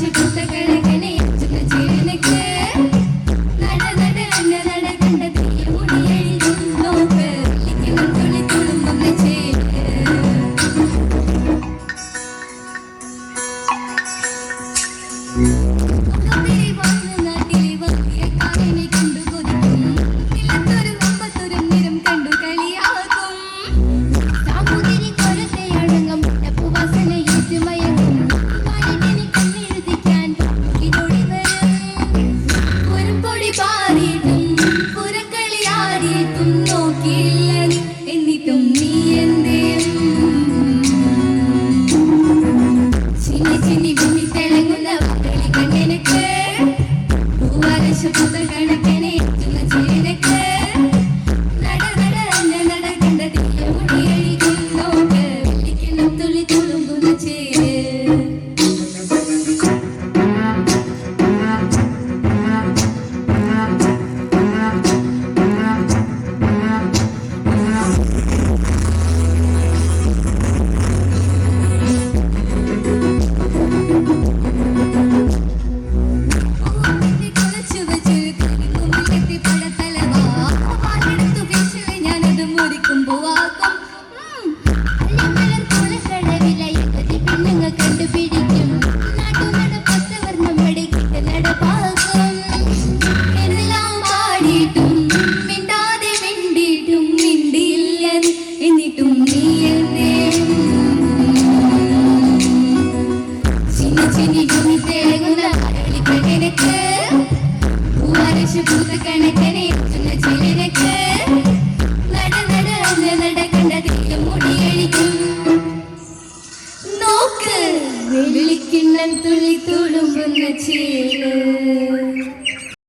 to do. നടക്കണ്ട തീയ മുടിയഴിക്കുന്നോട്ട് വിളിക്കണം തുള്ളി തുളുമ്പുന്ന ചേ മിണ്ടാതെ മിണ്ടിയിട്ടും മിണ്ടിയില്ല. എന്നിട്ടും നീയതേ ചിനി ചിനി ഭൂമി തിളങ്ങുന്ന കടലിക്കണക്ക് പൂവരശ് പൂത്ത കണക്കനെ ചുന്ന ചിലരക്ക് നട നട നടക്കണ്ട തീരം മുടിയഴിക്കും നോക്ക് വെള്ളിക്കിണ്ണം തുള്ളി തുളുമ്പുന്ന ചേര്.